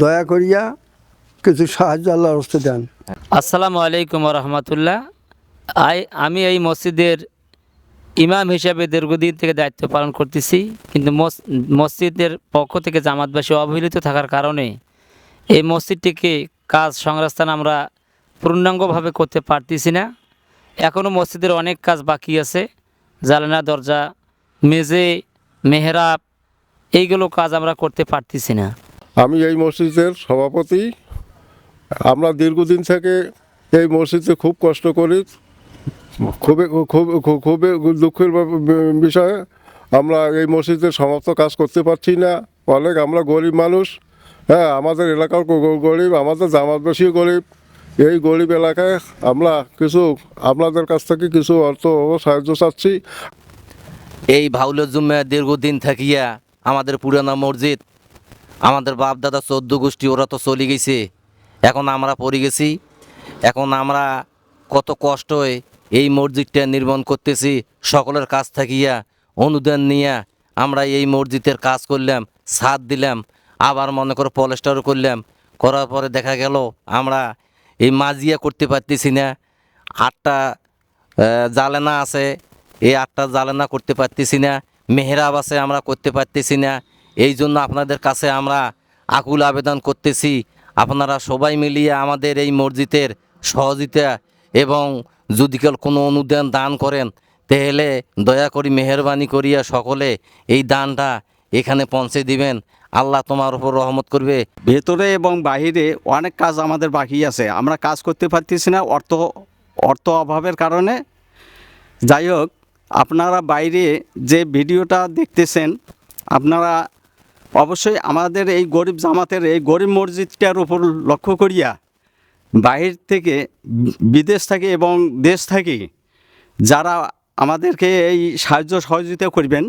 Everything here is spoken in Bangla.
দয়া করিয়া কিছু সাহায্য আল্লাহর হস্তে দেন। আসসালামু আলাইকুম রহমতুল্লাহ। আই, আমি এই মসজিদের ইমাম হিসাবে দীর্ঘদিন থেকে দায়িত্ব পালন করতেছি, কিন্তু মসজিদের পক্ষ থেকে জামাতবাসী অবহেলিত থাকার কারণে এই মসজিদটিকে কাজ সংস্থান আমরা পূর্ণাঙ্গভাবে করতে পারতেছি না। এখনও মসজিদের অনেক কাজ বাকি আছে জালানা দরজা, মেজে, মেহরাব, এইগুলো কাজ আমরা করতে পারতেছি না। আমি এই মসজিদের সভাপতি। আমরা দীর্ঘদিন থেকে এই মসজিদে খুব কষ্ট করি। খুবই, খুব, খুব- খুবই দুঃখের বিষয়, আমরা এই মসজিদের সমাপ্ত কাজ করতে পারছি না। অনেক আমরা গরিব মানুষ। হ্যাঁ আমাদের এলাকার গরিব, আমাদের জামাতবাসীও গরিব। এই গরিব এলাকায় আমরা কিছু, আপনাদের কাছ থেকে কিছু অর্থ সাহায্য চাচ্ছি। এই ভাউলের জুম্মে দীর্ঘদিন থাকিয়া আমাদের পুরানা মসজিদ আমাদের বাপ দাদা চোদ্দ গোষ্ঠী, ওরা তো চলে গেছে। এখন আমরা পড়ে গেছি। এখন আমরা কত কষ্ট হয়ে এই মসজিদটা নির্মাণ করতেছি, সকলের কাছ থাকিয়া, অনুদান নিয়ে আমরা এই মসজিদের কাজ করলাম, সাথ দিলাম, আবার মনে করো পলেস্টারও করলাম। করার পরে দেখা গেল, আমরা এই মাজিয়া করতে পারতেছি না। আটটা জালেনা আছে, এই আটটা জালেনা করতে পারতেছি না। মেহরাব আছে, আমরা করতে পারতেছি না। এই জন্য আপনাদের কাছে আমরা আকুল আবেদন করতেছি। আপনারা সবাই মিলিয়ে আমাদের এই মসজিদের সহযোগিতা এবং যদি কেউ কোনো অনুদান দান করেন, তাহলে দয়া করি মেহরবানি করিয়া সকলে এই দানটা এখানে পৌঁছে দিবেন। আল্লাহ তোমার উপর রহমত করবে। ভেতরে এবং বাহিরে অনেক কাজ আমাদের বাকি আছে। আমরা কাজ করতে পারতেছি না অর্থ অর্থ অভাবের কারণে। যাই হোক, আপনারা বাইরে যে ভিডিওটা দেখতেছেন, আপনারা অবশ্যই আমাদের এই গরিব জামাতের এই গরিব মসজিদটার উপর লক্ষ্য করিয়া বাহির থেকে, বিদেশ থেকে এবং দেশ থেকে যারা আমাদেরকে এই সাহায্য সহযোগিতা করবেন